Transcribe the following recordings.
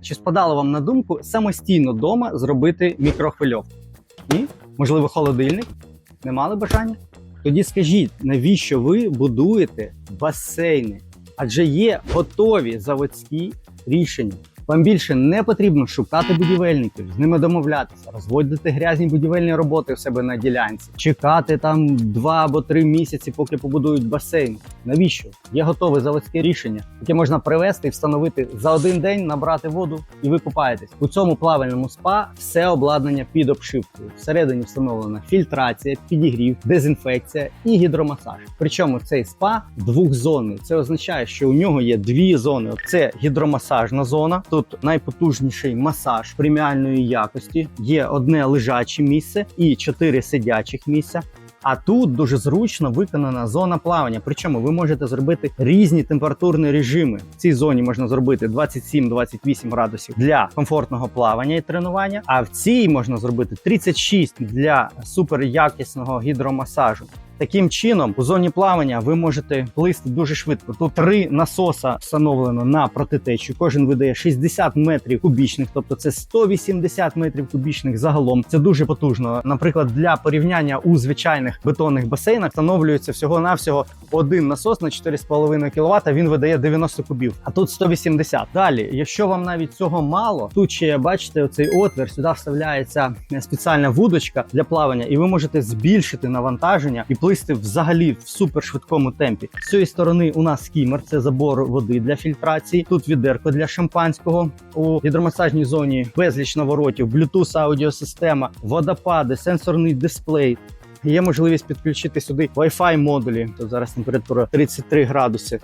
Чи спадало вам на думку самостійно вдома зробити мікрохвильовку? Ні? Можливо, холодильник? Не мали бажання? Тоді скажіть, навіщо ви будуєте басейни? Адже є готові заводські рішення. Вам більше не потрібно шукати будівельників, з ними домовлятися, розводити грязні будівельні роботи в себе на ділянці, чекати там два або три місяці, поки побудують басейн. Навіщо? Є готове заводське рішення, яке можна привезти і встановити за один день, набрати воду, і ви купаєтесь. У цьому плавальному спа все обладнання під обшивкою. Всередині встановлена фільтрація, підігрів, дезінфекція і гідромасаж. Причому цей спа двохзонний. Це означає, що у нього є дві зони: це гідромасажна зона. Тут найпотужніший масаж преміальної якості. Є одне лежаче місце і чотири сидячих місця. А тут дуже зручно виконана зона плавання. Причому ви можете зробити різні температурні режими. В цій зоні можна зробити 27-28 градусів для комфортного плавання і тренування. А в цій можна зробити 36 для суперякісного гідромасажу. Таким чином, у зоні плавання ви можете плисти дуже швидко. Тут три насоса встановлено на протитечу. Кожен видає 60 метрів кубічних, тобто це 180 метрів кубічних загалом. Це дуже потужно. Наприклад, для порівняння у звичайних бетонних басейнах встановлюється всього навсього один насос на 4,5 кВт, Він видає 90 кубів, а тут 180. Далі, якщо вам навіть цього мало, тут ще бачите оцей отвір. Сюди вставляється спеціальна вудочка для плавання, і ви можете збільшити навантаження і плисти взагалі в супершвидкому темпі. З цієї сторони у нас скімер, це забор води для фільтрації. Тут відерко для шампанського. У гідромасажній зоні безліч наворотів, Bluetooth аудіосистема, водопади, сенсорний дисплей. Є можливість підключити сюди Wi-Fi модулі. Тут зараз температура 33 градуси.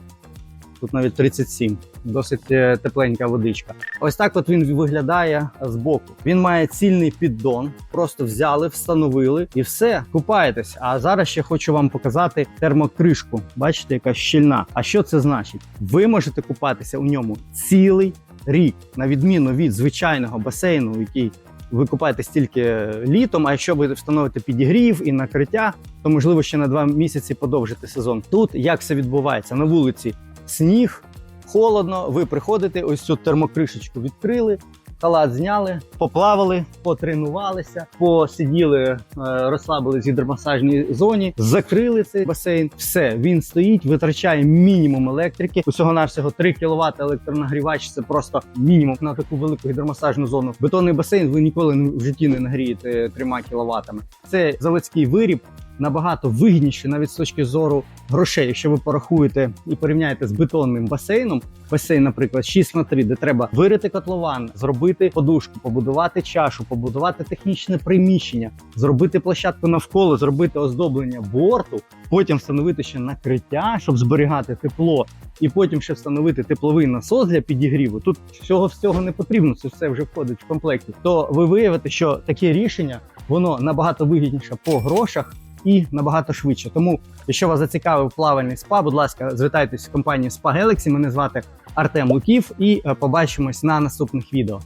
Тут навіть 37. Досить е, тепленька водичка. Ось так от він виглядає з боку. Він має цільний піддон. Просто взяли, встановили і все, купаєтесь. А зараз ще хочу вам показати термокришку. Бачите, яка щільна. А що це значить? Ви можете купатися у ньому цілий рік, на відміну від звичайного басейну, який ви купаєтесь тільки літом. А якщо ви встановите підігрів і накриття, то можливо ще на два місяці подовжити сезон. Тут як все відбувається на вулиці? Сніг, холодно. Ви приходите, ось цю термокришечку відкрили. Халат зняли, поплавали, потренувалися, посиділи, е, розслабились в гідромасажній зоні, закрили цей басейн. Все, він стоїть, витрачає мінімум електрики. Усього навсього 3 кВт електронагрівач. Це просто мінімум на таку велику гідромасажну зону. Бетонний басейн ви ніколи в житті не нагрієте 3 кВт. Це заводський виріб. Набагато вигідніше навіть з точки зору грошей, якщо ви порахуєте і порівняєте з бетонним басейном. Басейн, наприклад, 6 на 3, де треба вирити котлован, зробити подушку, побудувати чашу, побудувати технічне приміщення, зробити площадку навколо, зробити оздоблення борту, потім встановити ще накриття, щоб зберігати тепло, і потім ще встановити тепловий насос для підігріву. Тут всього всього не потрібно, це все вже входить в комплекті. То ви виявите, що таке рішення воно набагато вигідніше по грошах і набагато швидше. Тому, якщо вас зацікавив плавальний спа, будь ласка, звертайтесь в компанію Spa Galaxy. Мене звати Артем Луків, і е, побачимось на наступних відео.